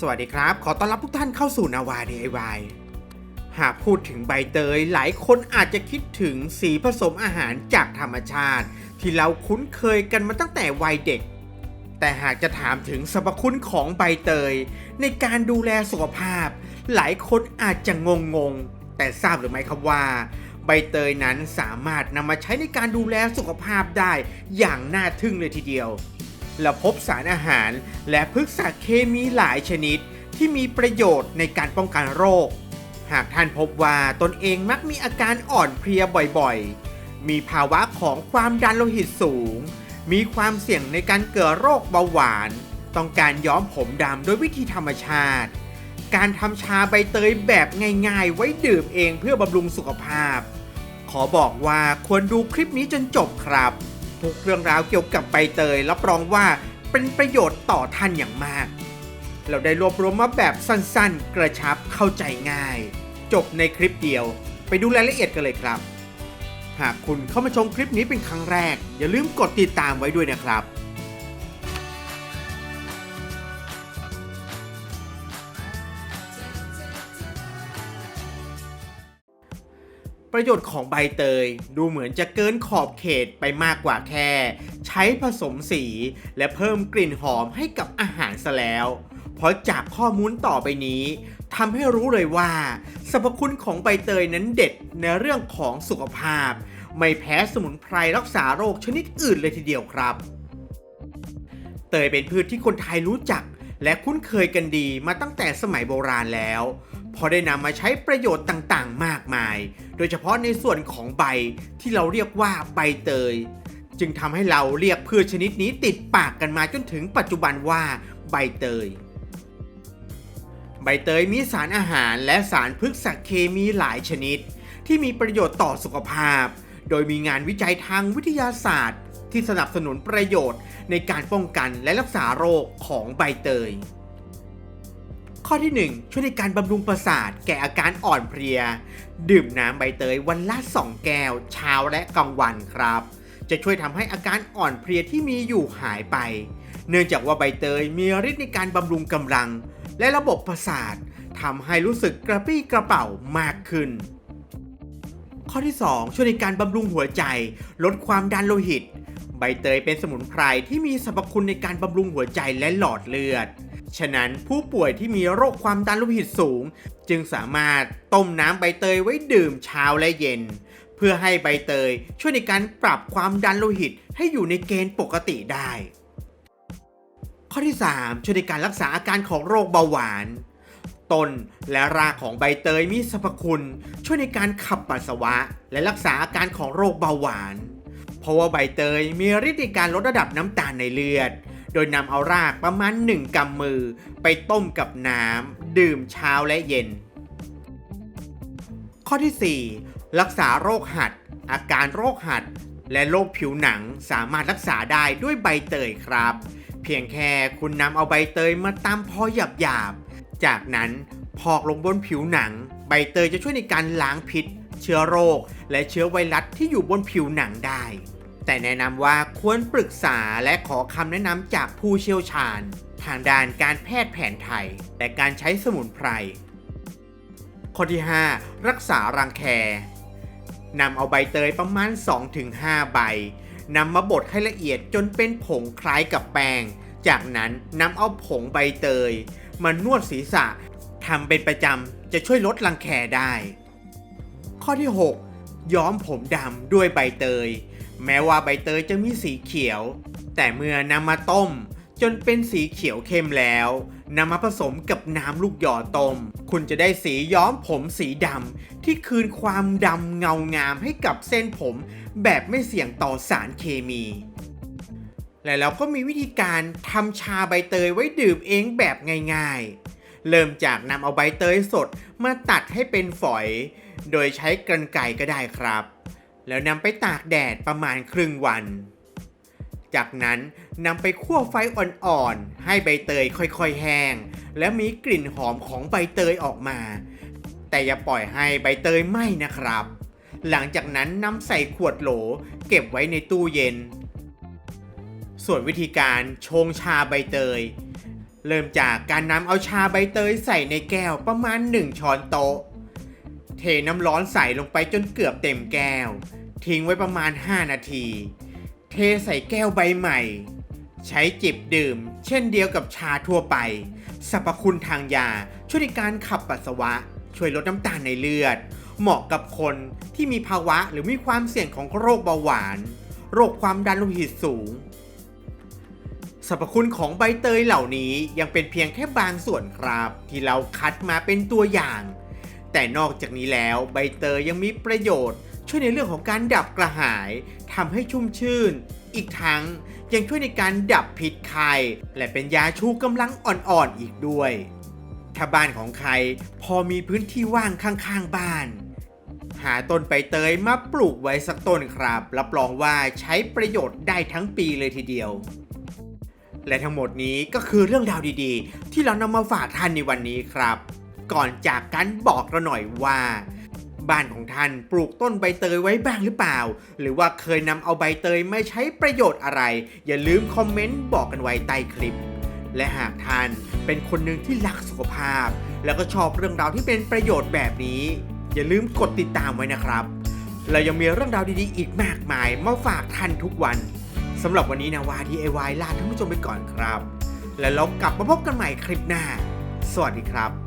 สวัสดีครับ ขอต้อนรับทุกท่านเข้าสู่นาวา DIY หากพูดถึงใบเตย หลายคนอาจจะคิดถึงสีผสมอาหารจากธรรมชาติ ที่เราคุ้นเคยกันมาตั้งแต่วัยเด็ก แต่หากจะถามถึงสรรพคุณของใบเตย ในการดูแลสุขภาพ หลายคนอาจจะงงงแต่ทราบหรือไม่ครับว่า ใบเตยนั้นสามารถนำมาใช้ในการดูแลสุขภาพได้อย่างน่าทึ่งเลยทีเดียว และพบสารอาหาร และพฤกษเคมีหลายชนิด ที่มีประโยชน์ในการป้องกันโรค หากท่านพบว่าตนเองมักมีอาการอ่อนเพลียบ่อยๆ มีภาวะของความดันโลหิตสูง มีความเสี่ยงในการเกิดโรคเบาหวาน ต้องการย้อมผมดำโดยวิธีธรรมชาติ การทำชาใบเตยแบบง่ายๆ ไว้ดื่มเองเพื่อบำรุงสุขภาพ ขอบอกว่าควรดูคลิปนี้จนจบครับ ทุกเรื่องราวเกี่ยวกับใบเตยรับรองว่าเป็นประโยชน์ต่อท่านอย่างมาก เราได้รวบรวมมาแบบสั้นๆ กระชับเข้าใจง่าย จบในคลิปเดียว ไปดูรายละเอียดกันเลยครับ หากคุณเข้ามาชมคลิปนี้เป็นครั้งแรก อย่าลืมกดติดตามไว้ด้วยนะครับ ประโยชน์ของใบเตย ดูเหมือนจะเกินขอบเขตไปมากกว่าแค่ ใช้ผสมสี และเพิ่มกลิ่นหอมให้กับอาหารซะแล้ว เพราะจากข้อมูลต่อไปนี้ทำให้รู้เลยว่าสรรพคุณของใบเตยนั้นเด็ดในเรื่องของสุขภาพ ไม่แพ้สมุนไพรรักษาโรคชนิดอื่นเลยทีเดียวครับ เตยเป็นพืชที่คนไทยรู้จักและคุ้นเคยกันดีมาตั้งแต่สมัยโบราณแล้ว พอได้นำมาใช้ประโยชน์ต่างๆ มากมาย โดยเฉพาะในส่วนของใบที่เราเรียกว่าใบเตย จึงทำให้เราเรียกพืชชนิดนี้ติดปากกันมาจนถึงปัจจุบันว่าใบเตย ใบเตยมีสารอาหารและสารพฤกษเคมีหลายชนิด ที่มีประโยชน์ต่อสุขภาพ โดยมีงานวิจัยทางวิทยาศาสตร์ ที่สนับสนุนประโยชน์ในการป้องกันและรักษาโรคของใบเตย ข้อที่ 1 ช่วยในการบำรุงประสาทแก่อาการอ่อนเพลีย ดื่มน้ำใบเตยวันละ 2 แก้ว เช้าและกลางวันครับ จะช่วยทำให้อาการอ่อนเพลียที่มีอยู่หายไป เนื่องจากว่าใบเตยมีฤทธิ์ในการบำรุงกำลัง และระบบประสาททำให้รู้สึกกระปรี้กระเป๋ามากขึ้น ข้อที่ 2 ช่วยในการบำรุงหัวใจ ลดความดันโลหิต ใบเตยเป็นสมุนไพรที่มีสรรพคุณในการบำรุงหัวใจและหลอดเลือด ฉะนั้นผู้ป่วยที่มีโรคความดันโลหิตสูง จึงสามารถต้มน้ำใบเตยไว้ดื่มเช้าและเย็น เพื่อให้ใบเตยช่วยในการปรับความดันโลหิตให้อยู่ในเกณฑ์ปกติได้ ข้อที่ 3 ช่วยในการรักษาอาการของโรคเบาหวานต้นและรากของใบเตยมีสรรพคุณ ช่วยในการขับปัสสาวะ และรักษาอาการของโรคเบาหวาน เพราะว่าใบเตยมีฤทธิ์ในการลดระดับน้ำตาลในเลือด โดยนำเอารากประมาณ 1กำมือ ไปต้มกับน้ำดื่มเช้าและเย็น ข้อที่ 4 รักษาโรคหัด อาการโรคหัด และโรคผิวหนังสามารถรักษาได้ด้วยใบเตยครับ เพียงแค่คุณนำเอาใบเตยมาตำพอหยาบๆ จากนั้นพอกลงบนผิวหนัง ใบเตยจะช่วยในการล้างพิษ เชื้อโรค และเชื้อไวรัสที่อยู่บนผิวหนังได้ แต่แนะนำว่าควรปรึกษาและขอคำแนะนำจากผู้เชี่ยวชาญ ทางด้านการแพทย์แผนไทย และการใช้สมุนไพร ข้อที่ 5 รักษารังแคนำเอาใบเตยประมาณ 2-5 ใบนำมาบดให้ละเอียดจนเป็นผงคล้ายกับแป้ง จากนั้นนำเอาผงใบเตย มานวดศีรษะทำเป็นประจำจะช่วยลดรังแคได้ ข้อที่ 6 ย้อมผมดำด้วยใบเตย แม้ว่าใบเตยจะมีสีเขียว แต่เมื่อนำมาต้ม จนเป็นสีเขียวเข้มแล้วนำมาผสมกับน้ำลูกหยอต้ม คุณจะได้สีย้อมผมสีดำที่คืนความดำเงางามให้กับเส้นผมแบบไม่เสี่ยงต่อสารเคมีและเราก็มีวิธีการทำชาใบเตยไว้ดื่มเองแบบง่ายๆ เริ่มจากนำเอาใบเตยสดมาตัดให้เป็นฝอย โดยใช้กรรไกรก็ได้ครับ แล้วนำไปตากแดดประมาณครึ่งวัน จากนั้นนำไปคั่วไฟอ่อนๆ ให้ใบเตยค่อยๆแห้ง และมีกลิ่นหอมของใบเตยออกมา แต่อย่าปล่อยให้ใบเตยไหม้นะครับ หลังจากนั้นนำใส่ขวดโหล เก็บไว้ในตู้เย็น ส่วนวิธีการชงชาใบเตย เริ่มจากการนำเอาชาใบเตยใส่ในแก้วประมาณ 1 ช้อนโต๊ะเทน้ำร้อนใส่ลงไปจนเกือบเต็มแก้ว ทิ้งไว้ประมาณ 5 นาที เทใส่แก้วใบใหม่ ใช้จิบดื่ม เช่นเดียวกับชาทั่วไป สรรพคุณทางยา ช่วยในการขับปัสสาวะ ช่วยลดน้ำตาลในเลือด เหมาะกับคนที่มีภาวะหรือมีความเสี่ยงของโรคเบาหวาน โรคความดันโลหิตสูงสรรพคุณของใบเตยเหล่านี้ยังเป็นเพียงแค่บางส่วนครับ ที่เราคัดมาเป็นตัวอย่าง แต่นอกจากนี้แล้วใบเตยยังมีประโยชน์ ช่วยในเรื่องของการดับกระหายทำให้ชุ่มชื่น อีกทั้งยังช่วยในการดับพิษไข้และเป็นยาชูกำลังอ่อนๆอีกด้วยถ้าบ้านของใครพอมีพื้นที่ว่างข้างๆบ้าน หาต้นใบเตยมาปลูกไว้สักต้นครับ รับรองว่าใช้ประโยชน์ได้ทั้งปีเลยทีเดียว และทั้งหมดนี้ก็คือเรื่องราวดีๆ ที่เรานำมาฝากท่านในวันนี้ครับ ก่อนจากกันบอกเราหน่อยว่า บ้านของท่านปลูกต้นใบเตยไว้บ้างหรือเปล่า หรือว่าเคยนำเอาใบเตยมาใช้ประโยชน์อะไร อย่าลืมคอมเมนต์บอกกันไว้ใต้คลิป และหากท่านเป็นคนหนึ่งที่รักสุขภาพ แล้วก็ชอบเรื่องราวที่เป็นประโยชน์แบบนี้ อย่าลืมกดติดตามไว้นะครับ เรายังมีเรื่องราวดีๆ อีกมากมายมาฝากท่านทุกวันสำหรับวันนี้นาวา DIY ลาท่านผู้ชมไปก่อนครับ แล้วเรากลับมาพบกันใหม่คลิปหน้า สวัสดีครับ